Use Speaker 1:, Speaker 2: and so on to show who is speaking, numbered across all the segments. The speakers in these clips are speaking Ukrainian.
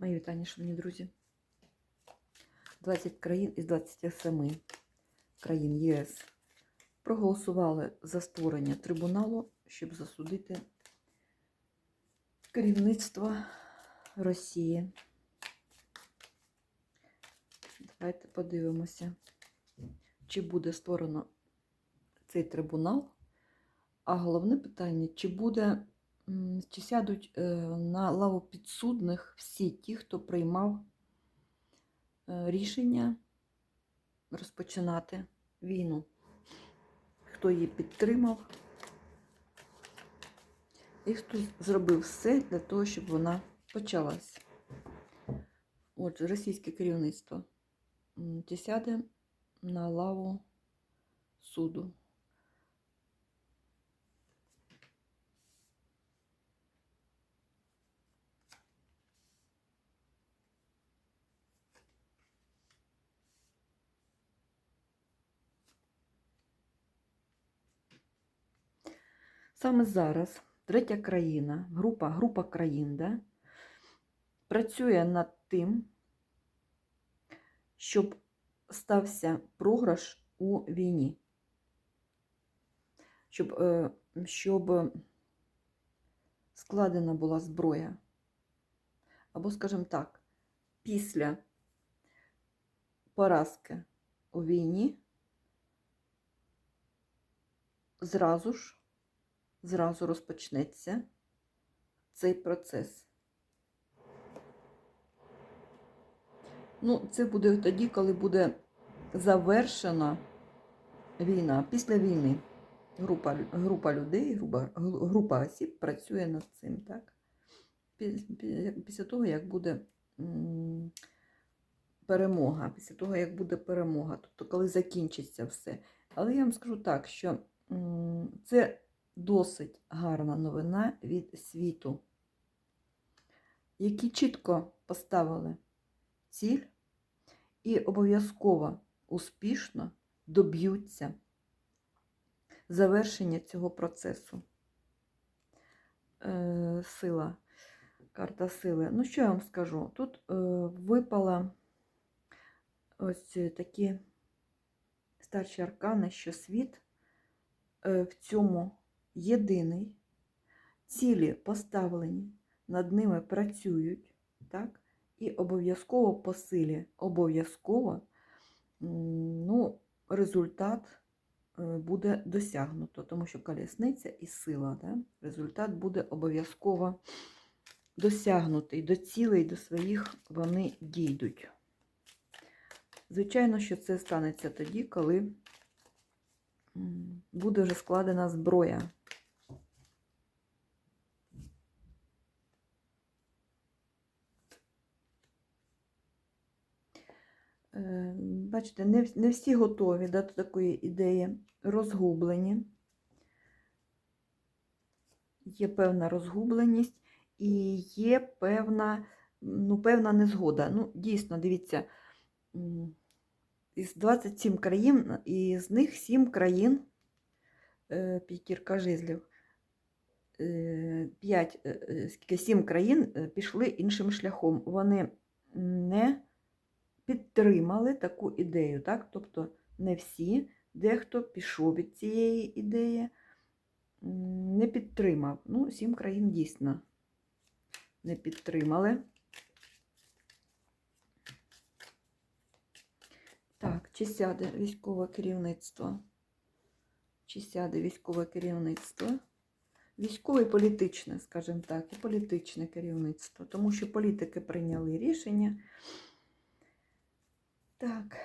Speaker 1: Мої вітання, шановні друзі. 20 країн із 27 країн ЄС проголосували за створення трибуналу, щоб засудити керівництво Росії. Давайте подивимося, чи буде створено цей трибунал. А головне питання, чи буде Чи сядуть е, на лаву підсудних всі ті, хто приймав е, рішення розпочинати війну, хто її підтримав і хто зробив все для того, щоб вона почалась. Отже, російське керівництво чи сяде на лаву суду. Саме зараз третя країна, група, група країн, да, працює над тим, щоб стався програш у війні. Щоб, е, щоб складена була зброя. Або, скажімо так, після поразки у війні зразу ж зразу розпочнеться цей процес. Ну, це буде тоді, коли буде завершена війна. Після війни група, група людей, група, група осіб працює над цим, так? Після того, як буде перемога, після того, як буде перемога, тобто коли закінчиться все. Але я вам скажу так, що це досить гарна новина від світу, які чітко поставили ціль і обов'язково успішно доб'ються завершення цього процесу. Е, Сила, карта сили. Ну, що я вам скажу? Тут е, випала ось такі старші аркани, що світ е, в цьому єдиний, цілі поставлені, над ними працюють, так? і обов'язково по силі, обов'язково ну, результат е, буде досягнуто, тому що колісниця і сила, да? результат буде обов'язково досягнутий, до цілей, до своїх вони дійдуть. Звичайно, що це станеться тоді, коли буде вже складена зброя. Бачите, не, не всі готові до такої ідеї, розгублені. Є певна розгубленість і є певна, ну, певна незгода. Ну, дійсно, дивіться, із 27 країн, і з них 7 країн, е, п'ятірка жезлів, 5, е, 7 країн пішли іншим шляхом. Вони не підтримали таку ідею. так? Тобто не всі, дехто пішов від цієї ідеї, не підтримав. Ну, сім країн дійсно не підтримали. Так, чи сяде військове керівництво? Чи сяде військове керівництво? Військове і політичне, скажімо так, і політичне керівництво, тому що політики прийняли рішення. Так,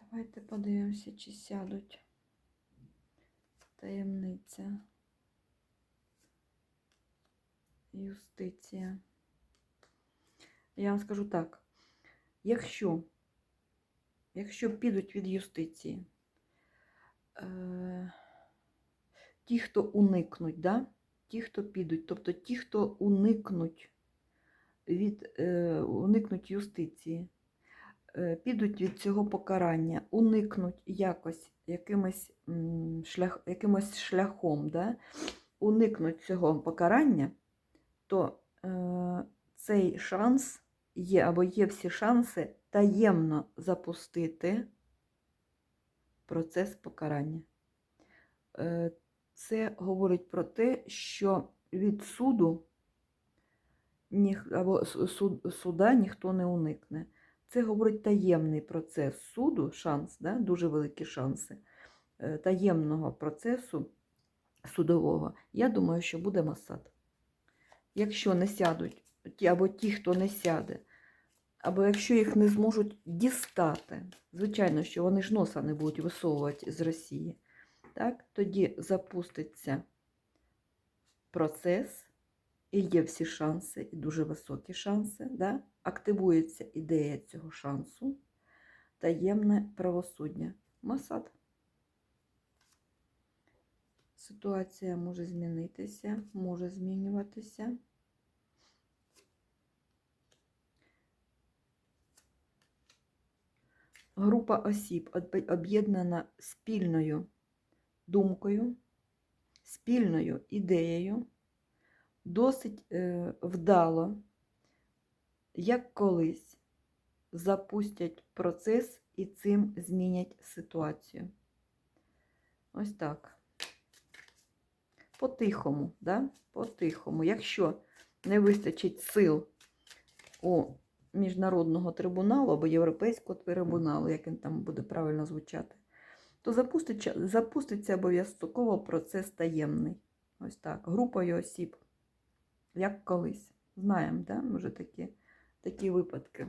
Speaker 1: давайте подивимося, чи сядуть таємниця, юстиція. Я вам скажу так, якщо, якщо підуть від юстиції, е, ті, хто уникнуть, да? ті, хто підуть, тобто ті, хто уникнуть від е, уникнуть юстиції, підуть від цього покарання, уникнуть якось якимось, шлях, якимось шляхом, да? уникнуть цього покарання, то е, цей шанс є або є всі шанси таємно запустити процес покарання. Е, Це говорить про те, що від суду або суд, суда ніхто не уникне. Це говорить таємний процес суду, шанс, да? дуже великі шанси е, таємного процесу судового. Я думаю, що буде Масад. Якщо не сядуть, або ті, хто не сяде, або якщо їх не зможуть дістати, звичайно, що вони ж носа не будуть висовувати з Росії, так? тоді запуститься процес, і є всі шанси, і дуже високі шанси. Да? Активується ідея цього шансу, таємне правосуддя. Масад. Ситуація може змінитися, може змінюватися. Група осіб об'єднана спільною думкою, спільною ідеєю, досить е, вдало, як колись, запустять процес і цим змінять ситуацію. Ось так. По-тихому, да? По-тихому. Якщо не вистачить сил у міжнародного трибуналу або європейського трибуналу, як він там буде правильно звучати, то запуститься, запуститься обов'язково процес таємний. Ось так. Групою осіб, як колись. Знаємо, да? Може такі, такі випадки.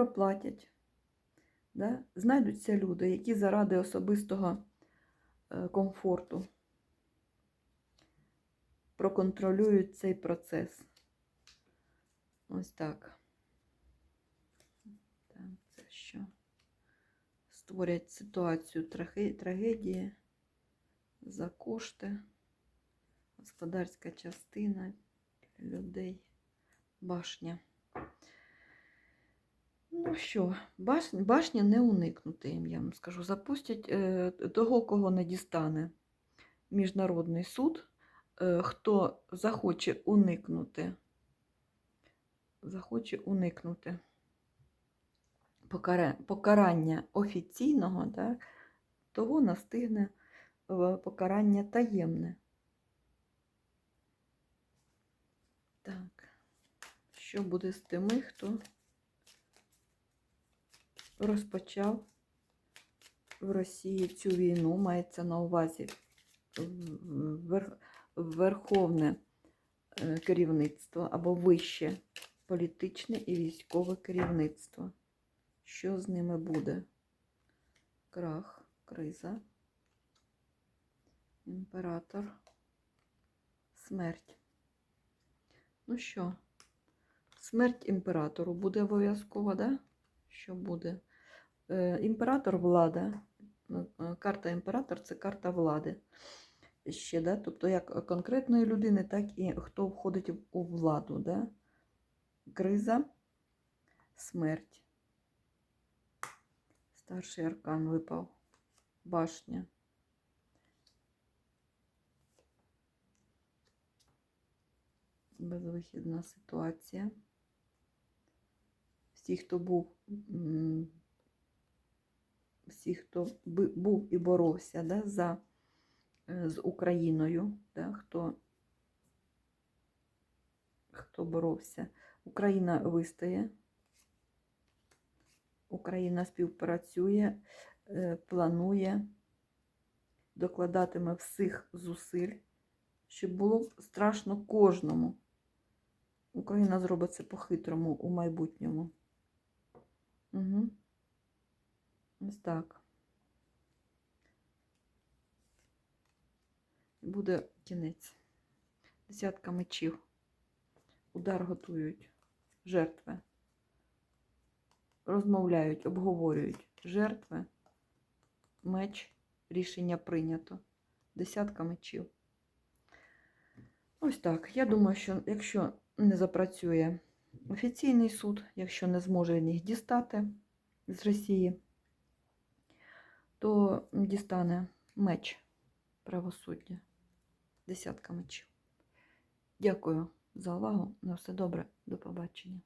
Speaker 1: проплатять. Да? Знайдуться люди, які заради особистого е, комфорту проконтролюють цей процес. Ось так. Так, це що? Створять ситуацію траге- трагедії за кошти, господарська частина людей, башня. Ну що, башня, башня не уникнути їм, я вам скажу. Запустять е, того, кого не дістане міжнародний суд, е, хто захоче уникнути, захоче уникнути покарання офіційного, так, того настигне е, покарання таємне. Так, що буде з тими, хто розпочав в Росії цю війну, мається на увазі верховне е, керівництво або вище політичне і військове керівництво. Що з ними буде? Крах, криза, імператор, смерть. Ну що, смерть імператору буде обов'язково, да? Що буде? Е, Імператор влада. Ну, е, Карта імператор це карта влади. Ще, да? Тобто як конкретної людини, так і хто входить у владу. Да? Криза, смерть. Старший аркан випав. Башня. Безвихідна ситуація. Всі, хто був, всі, хто був і боровся да, за, е, з Україною, да, хто, хто боровся. Україна вистоє. Україна співпрацює, е, планує, докладатиме всіх зусиль, щоб було страшно кожному. Україна зробить це по-хитрому у майбутньому. Угу. Ось так. Буде кінець. Десятка мечів. Удар готують. Жертви. Розмовляють, обговорюють. Жертви. Меч. Рішення прийнято. Десятка мечів. Ось так. Я думаю, що якщо не запрацює офіційний суд, якщо не зможе їх дістати з Росії, то дістане меч правосуддя. Десятка мечів. Дякую за увагу. На все добре. До побачення.